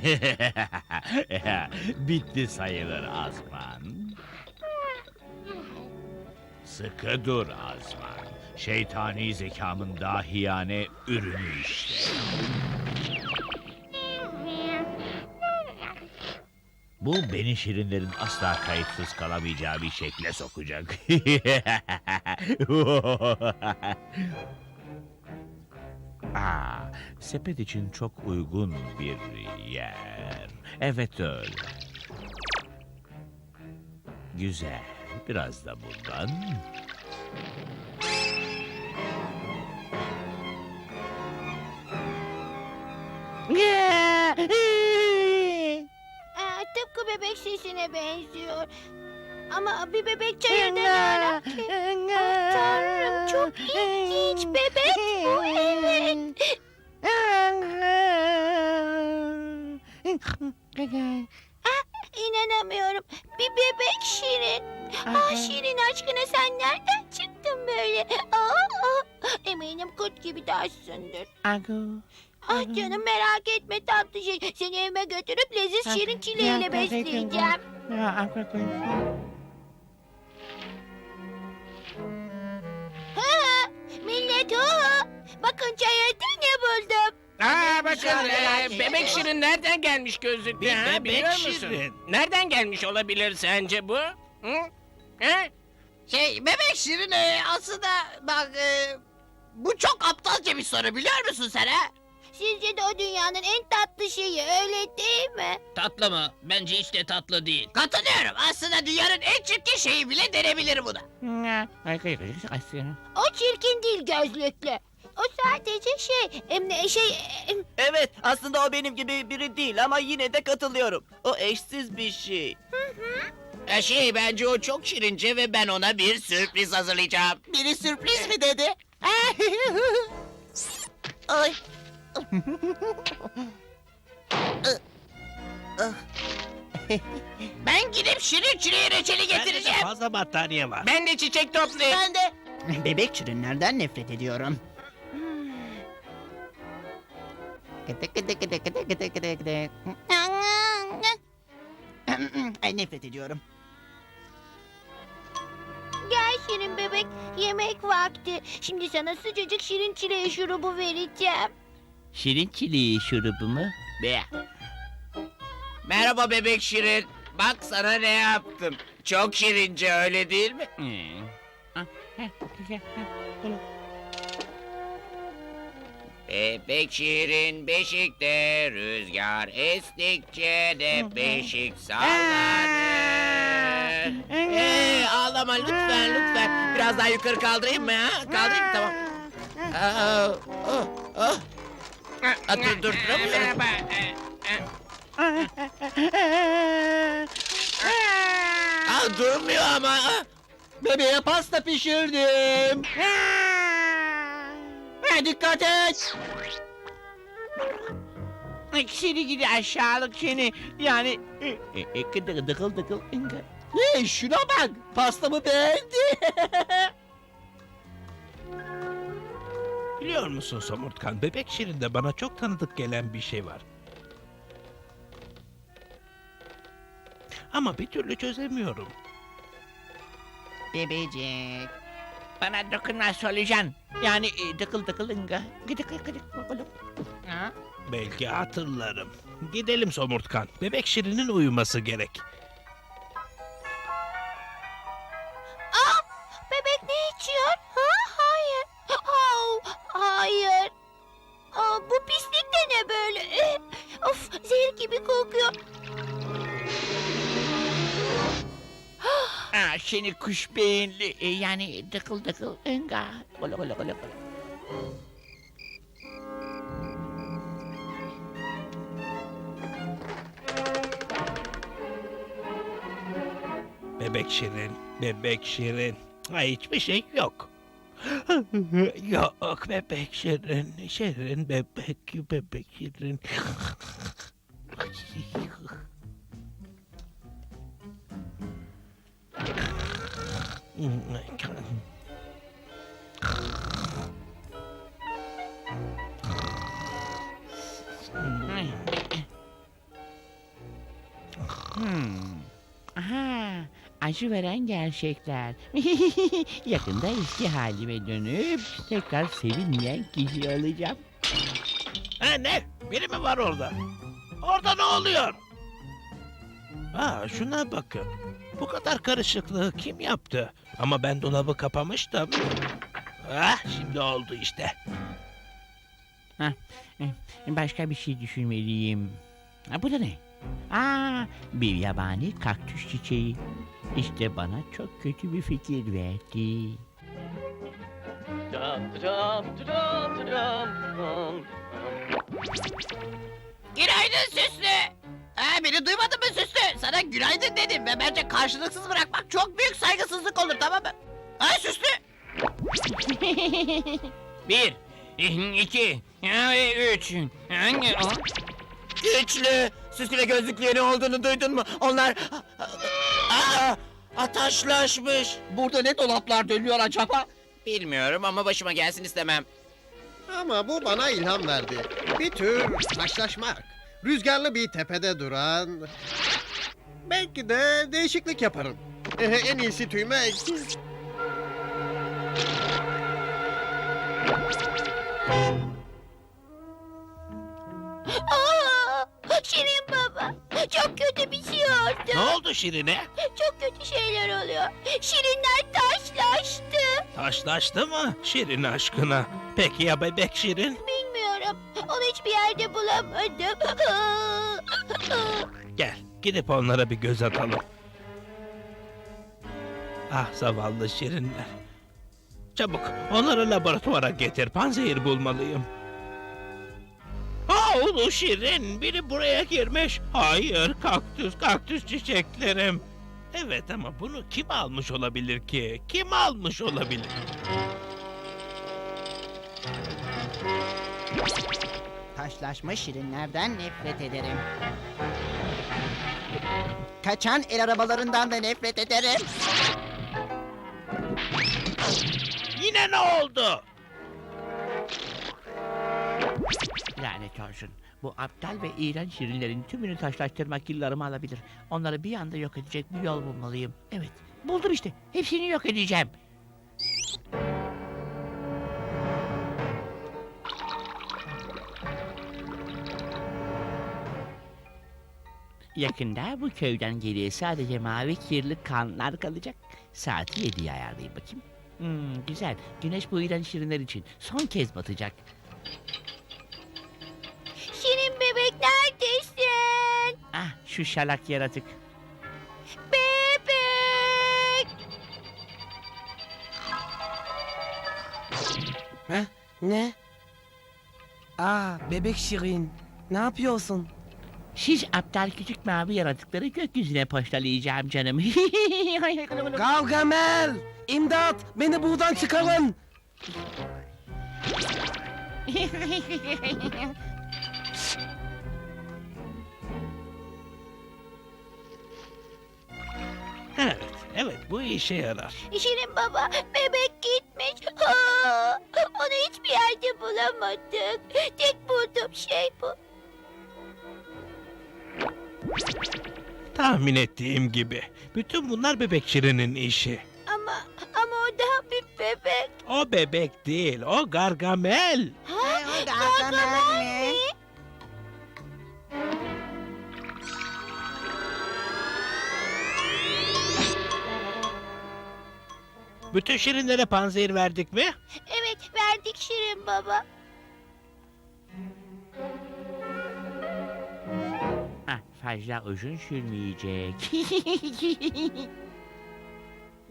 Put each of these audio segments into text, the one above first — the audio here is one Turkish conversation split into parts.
Bitti sayılır Azman. Sıkı dur Azman. Şeytani zekamın dahiyane ürünü işte. Bu beni şirinlerin asla kayıtsız kalamayacağı bir şekle sokacak. Aa, sepet için çok uygun bir yer. Evet öyle. Güzel. Biraz da bundan. Aa, tıpkı bebek şişine benziyor. Ama bir bebek çayırda ne ki? Ah, Tanrım çok ilginç bebek bu evet. Ah, inanamıyorum. Bir bebek Şirin. Ah Şirin aşkına sen nereden çıktın böyle? Aa, ah, eminim kurt gibi taşsındır. Ah canım merak etme tatlı şey. Seni evime götürüp leziz şirin çileğiyle besleyeceğim. Ha, millet ha. Bakın çayırda ne buldum. Aa bakın e, bebek şirin nereden gelmiş gözlüklü Bir ha bebek biliyor musun? şirin. Nereden gelmiş olabilir sence bu? Hı? Ha? Şey bebek şirin e, aslında bak e, bu çok aptalca bir soru biliyor musun sen ha? Sizce de o dünyanın en tatlı şeyi öyle değil mi? Tatlı mı? Bence hiç de tatlı değil. Katılıyorum aslında dünyanın en çirkin şeyi bile denebilir buna. O çirkin değil gözlüklü. O sadece şey, em, ne- şey, em, Evet, aslında o benim gibi biri değil ama yine de katılıyorum. O eşsiz bir şey. E, şey bence o çok şirince ve ben ona bir sürpriz hazırlayacağım. Biri sürpriz mi dedi? ben gidip şirin çileği reçeli getireceğim. fazla battaniye var. Ben de çiçek toplayayım. Ben de. Bebek çürünlerden nefret ediyorum. Ay nefret ediyorum. gel şirin bebek, yemek vakti. Şimdi sana sıcacık şirin çileği şurubu vereceğim. Şirin çileği şurubu mu? Be. Merhaba bebek şirin. Bak sana ne yaptım. Çok şirince öyle değil mi? Bebek şirin beşikte rüzgar estikçe de beşik sallanır. Ee, ağlama lütfen lütfen. Biraz daha yukarı kaldırayım mı ha? Kaldırayım tamam. Aa, oh, oh. Aa, dur dur duramıyorum. Merhaba. Aa, durmuyor ama. Aa. Bebeğe pasta pişirdim. Ha, dikkat et. Seni gidi aşağılık seni. Yani... e, e, e, Dıkıl dıkıl dıkıl. Hey şuna bak. Pastamı beğendi. Biliyor musun Somurtkan? Bebek Şirin'de bana çok tanıdık gelen bir şey var. Ama bir türlü çözemiyorum. Bebecik. Bana dokunma solucan. Yani e, dıkıl dıkıl ınga. Gıdık gıdık. Ha? Belki hatırlarım. Gidelim Somurtkan. Bebek Şirin'in uyuması gerek. Aa, seni kuş beyinli. E, yani dıkıl dıkıl ınga. Golo golo golo golo. Bebek Şirin, Bebek Şirin. Ay hiçbir şey yok. yok bebek Şirin, Şirin bebek, bebek Şirin. Hmm. Aha, acı veren gerçekler. Yakında eski halime dönüp tekrar sevinmeyen kişi olacağım. He ne? Biri mi var orada? Orada ne oluyor? Aa şuna bakın. Bu kadar karışıklığı kim yaptı? Ama ben dolabı kapamıştım. Ah şimdi oldu işte. Başka bir şey düşünmeliyim. Ha, bu da ne? Aa, bir yabani kaktüs çiçeği. İşte bana çok kötü bir fikir verdi. Günaydın Süslü. Ha, beni duymadın mı Süslü? Sana günaydın dedim ve bence karşılıksız bırakmak çok büyük saygısızlık olur tamam mı? Ha Süslü? Bir, iki, üç. Güçlü. Süslü ve gözlüklü ne olduğunu duydun mu? Onlar... Aa, ataşlaşmış. Burada ne dolaplar dönüyor acaba? Bilmiyorum ama başıma gelsin istemem. Ama bu bana ilham verdi. Bir tür taşlaşmak. Rüzgarlı bir tepede duran... Belki de değişiklik yaparım. En iyisi tüymek. Aa, Şirin baba. Çok kötü bir şey oldu. Ne oldu Şirin'e? Çok kötü şeyler oluyor. Şirinler taşlaştı. Taşlaştı mı Şirin aşkına? Peki ya bebek Şirin? Onu hiçbir yerde bulamadım. Gel gidip onlara bir göz atalım. Ah zavallı Şirinler. Çabuk onları laboratuvara getir. Panzehir bulmalıyım. Ha ulu Şirin biri buraya girmiş. Hayır kaktüs kaktüs çiçeklerim. Evet ama bunu kim almış olabilir ki? Kim almış olabilir? Taşlaşma şirinlerden nefret ederim. Kaçan el arabalarından da nefret ederim. Yine ne oldu? Lanet olsun. Bu aptal ve iğrenç şirinlerin tümünü taşlaştırmak yıllarımı alabilir. Onları bir anda yok edecek bir yol bulmalıyım. Evet, buldum işte. Hepsini yok edeceğim. Yakında bu köyden geriye sadece mavi kirli kanlar kalacak. Saati yediye ayarlayayım bakayım. Hmm, güzel. Güneş bu iğrenç şirinler için son kez batacak. Şirin bebek neredesin? Ah şu şalak yaratık. Bebek. Ne? Aa bebek Şirin. Ne yapıyorsun? Siz aptal küçük mavi yaratıkları gökyüzüne poştalayacağım canım. Gargamel! İmdat! Beni buradan çıkarın! Evet, evet bu işe yarar. Şirin baba bebek gitmiş. Onu hiçbir yerde bulamadık. Tek bulduğum şey bu. Tahmin ettiğim gibi. Bütün bunlar bebek Şirin'in işi. Ama ama o daha bir bebek. O bebek değil, o Gargamel. Ha? Gargamel mi? Bütün Şirinlere panzehir verdik mi? Evet verdik Şirin baba. Fazla uzun sürmeyecek.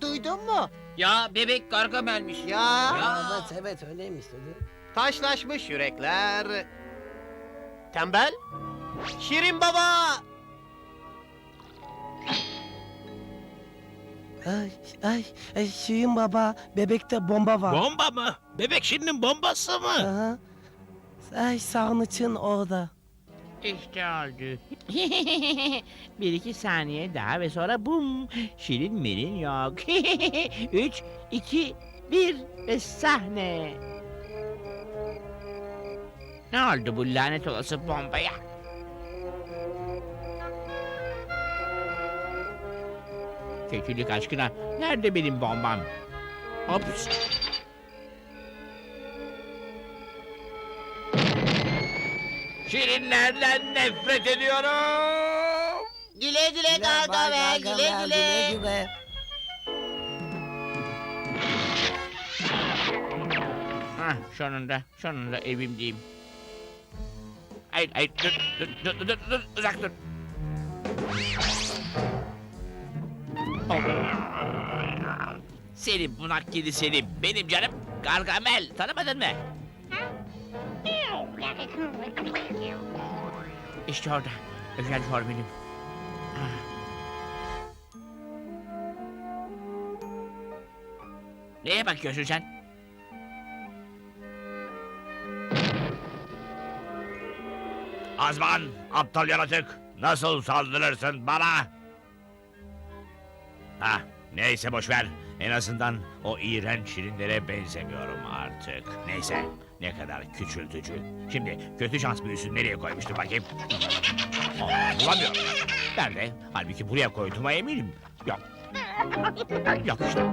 Duydun mu? Ya bebek Gargamel'miş. Ya. Evet evet öyleymiş dedi. Taşlaşmış yürekler. Tembel. Şirin baba. Ay ay ay Şirin baba bebekte bomba var. Bomba mı? Bebek Şirin'in bombası mı? Aha. Ay sarnıçın orada. İşte oldu. bir iki saniye daha ve sonra bum. Şirin mirin yok. Üç, iki, bir ve sahne. Ne oldu bu lanet olası bombaya? Kötülük aşkına. Nerede benim bombam? Ops. Şirinlerden nefret ediyorum. Güle güle Gargamel, güle güle. güle. Hah, sonunda, sonunda evimdeyim. Hayır, hayır, dur, dur, dur, dur, dur, dur, uzak dur. Oh. Seni bunak kedi seni, benim canım Gargamel, tanımadın mı? İşte orada, özel formülüm. Ah. Neye bakıyorsun sen? Azman, aptal yaratık. Nasıl saldırırsın bana? Ha, neyse boş ver. En azından o iğrenç şirinlere benzemiyorum artık. Neyse, ne kadar küçültücü. Şimdi kötü şans büyüsünü nereye koymuştur bakayım? Aa, bulamıyorum. Nerede? Halbuki buraya koyduğuma eminim. Yok. Yok işte.